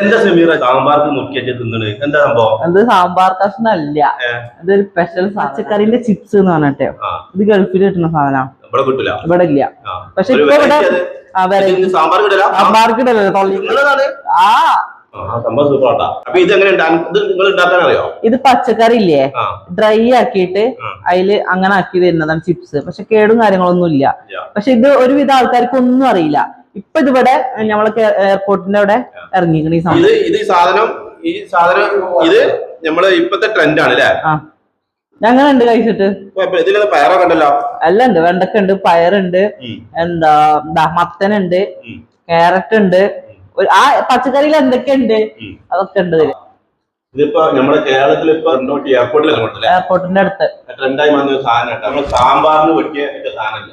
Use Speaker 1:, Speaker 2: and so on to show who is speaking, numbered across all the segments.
Speaker 1: എന്താ സമീറ? സാമ്പാർക്ക് മുക്കിയ തിന്നണ്. എന്താ സംഭവം?
Speaker 2: അത് സാമ്പാർ കഷ്ണല്ല ഇതൊരു സ്പെഷ്യൽ പച്ചക്കറിന്റെ ചിപ്സ് എന്ന് പറഞ്ഞിട്ട്. ഇത് ഗൾഫിൽ കിട്ടുന്ന സാധനം.
Speaker 1: ഇവിടെ കിട്ടില്ല
Speaker 2: ഇവിടെ ഇല്ല പക്ഷെ ഇപ്പൊ ഇവിടെ
Speaker 1: സാമ്പാർ കിട്ടില്ല
Speaker 2: സാമ്പാർക്ക് ഇടല്ലോ ആ.
Speaker 1: ആ സംഭവം സൂപ്പറാട്ടാ. അപ്പൊ ഇത് എങ്ങനെ ഇത് നിങ്ങൾ ഉണ്ടാക്കാൻ അറിയോ
Speaker 2: ഇത് പച്ചക്കറി ഇല്ലേ
Speaker 1: ആ.
Speaker 2: ഡ്രൈ ആക്കിയിട്ട്. അതിൽ അങ്ങനെ ആക്കി തരുന്നതാണ് ചിപ്സ് പക്ഷെ കേടും കാര്യങ്ങളൊന്നും ഇല്ല. പക്ഷെ ഇത് ഒരുവിധ ആൾക്കാർക്ക് ഒന്നും അറിയില്ല. ഇപ്പൊ ഇതിവിടെ നമ്മളെ എയർപോർട്ടിന്റെ അവിടെ ഇറങ്ങിക്കണ ഈ സാധനം.
Speaker 1: ഇത് ഇത് ഈ സാധനം ഈ സാധനം ഇത് നമ്മൾ ഇപ്പത്തെ ട്രെൻഡ് ആണ് അല്ലേ
Speaker 2: ആ. ഞങ്ങനെ ഉണ്ട് കഴിച്ചിട്ട്.
Speaker 1: ഇതിലത് പയറൊക്കെ ഉണ്ടല്ലോ.
Speaker 2: എല്ലാം ഉണ്ട് വെണ്ടക്ക ഉണ്ട് പയറുണ്ട്. എന്താ മത്തനുണ്ട് കാരറ്റ് ഉണ്ട് ആ പച്ചക്കറിയിൽ എന്തൊക്കെ
Speaker 1: ഉണ്ട്
Speaker 2: അതൊക്കെ ഉണ്ട് ഇതിൽ.
Speaker 1: ഇതിപ്പോ നമ്മുടെ കേരളത്തിൽ ഇപ്പൊ
Speaker 2: എയർപോർട്ടിന്റെ അടുത്ത്.
Speaker 1: ട്രെൻഡായി വന്ന സാധനം സാമ്പാറിന് പറ്റിയ സാധനമില്ല.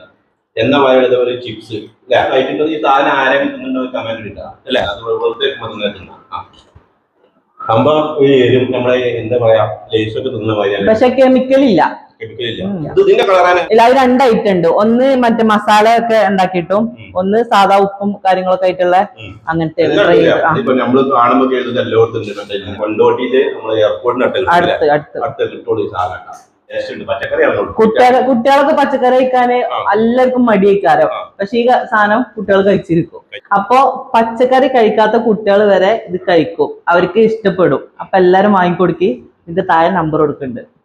Speaker 1: എന്ന പറയുന്നത് ഒരു ചിപ്സ് അല്ലെ കഴിക്കുന്നത് ഈ താൻ ആരെങ്കിലും എന്നുള്ള കമന്റ് ഇട്ടാ അല്ലെ അത് വെറുതെ തിന്നാ. സംഭവം ഈ എരും നമ്മളെ എന്താ പറയാ തിന്ന
Speaker 2: പക്ഷെ കെമിക്കൽ ഇല്ല. രണ്ട് ഐറ്റം ഉണ്ട്. ഒന്ന് മറ്റേ മസാല ഒക്കെ ഉണ്ടാക്കിയിട്ടും ഒന്ന് സാധാ ഉപ്പും കാര്യങ്ങളൊക്കെ ആയിട്ടുള്ള അങ്ങനത്തെ
Speaker 1: അടുത്ത്
Speaker 2: അടുത്ത് കുട്ടികളെ കുട്ടികളൊക്കെ പച്ചക്കറി കഴിക്കാന്. എല്ലാവർക്കും മടിയേക്കാരോ. പക്ഷെ ഈ സാധനം കുട്ടികൾ കഴിച്ചിരിക്കും. അപ്പൊ പച്ചക്കറി കഴിക്കാത്ത കുട്ടികൾ വരെ ഇത് കഴിക്കും. അവർക്ക് ഇഷ്ടപ്പെടും. അപ്പൊ എല്ലാരും വാങ്ങിക്കൊടുക്കി ഇതിന്റെ താഴെ നമ്പർ കൊടുക്കുന്നുണ്ട്.